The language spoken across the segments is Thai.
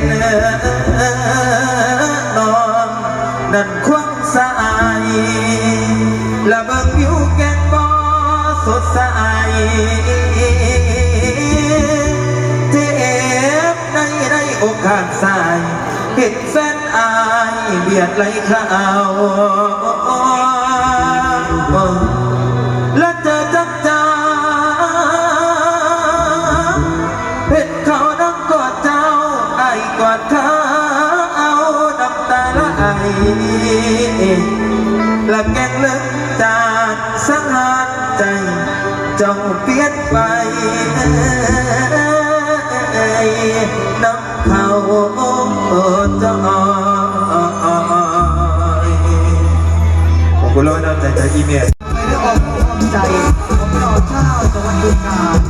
นนอนนั่นควงสายละเบิงผิวแก่นบอสดายเจ็บได้ไอกขางสายเห็นแฟนอายเบียดไหลข้าว และแก่งเลิกจากสังหารใจเจ้าเปลี่ยนไปน้ำเขาจะออกขอบคุณร้อน้ำใจจอีเมลใจผมรอเช้าจะวันดูกา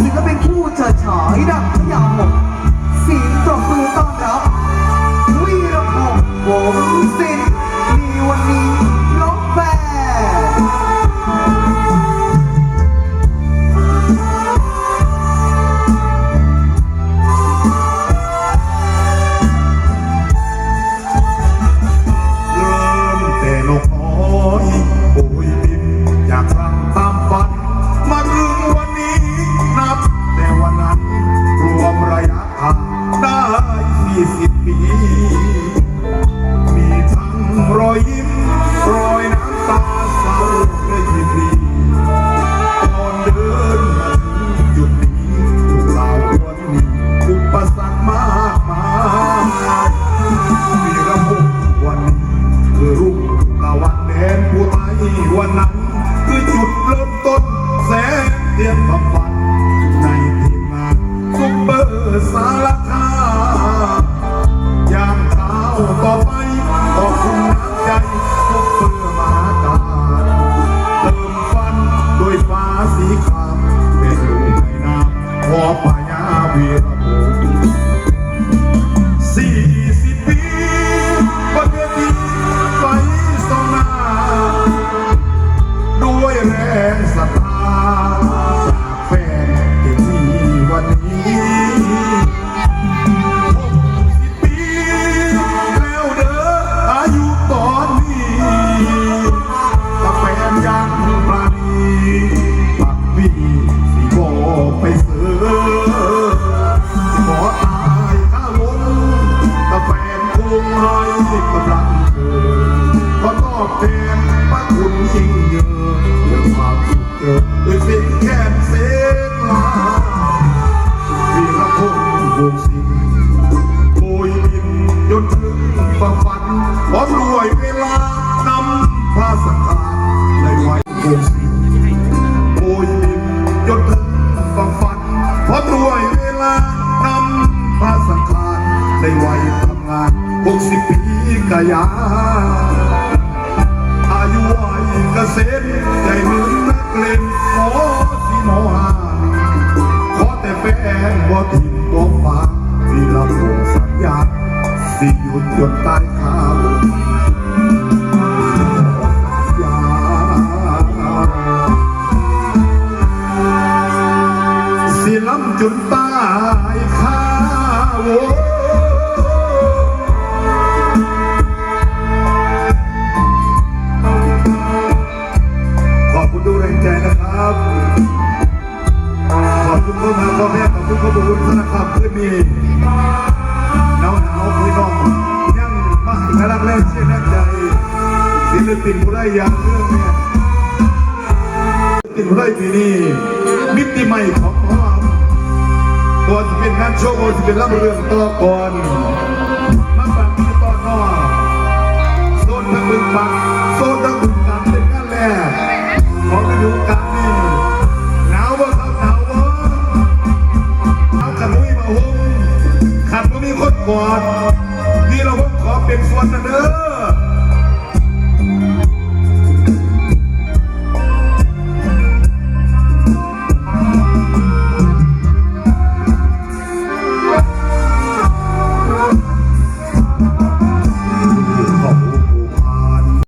ศิลปินผู้เฉิดฉายดัง หกสิบปีกายา อายุวัยเกษมใจมือนักเล่นขอที่หมอหาขอแต่แฟนบ่ถิ่นบ่ฟ้าที่ลำวงสัญญาสิหยุดหยุดตายขา ในนัใจศิลปินผู้ได้ยามเรื่องเนี่ยศิลปินผู้ได้ปีนี้มิติใหม่ของพ่อก่อนจะเป็นงานโชว์ก่อนจะเป็นรับเรื่องต่อก่อนมาปักที่ต่อนอโซนตะบึงปักโซนตะบึงตามเป็นงานแรกของฤดูกาลนี้หนาวบ่ครับหนาวบ่หนาขนมมาฮุมขนมมีคนกอดนี่เราพบขอเป็นส่วนนะเด้อ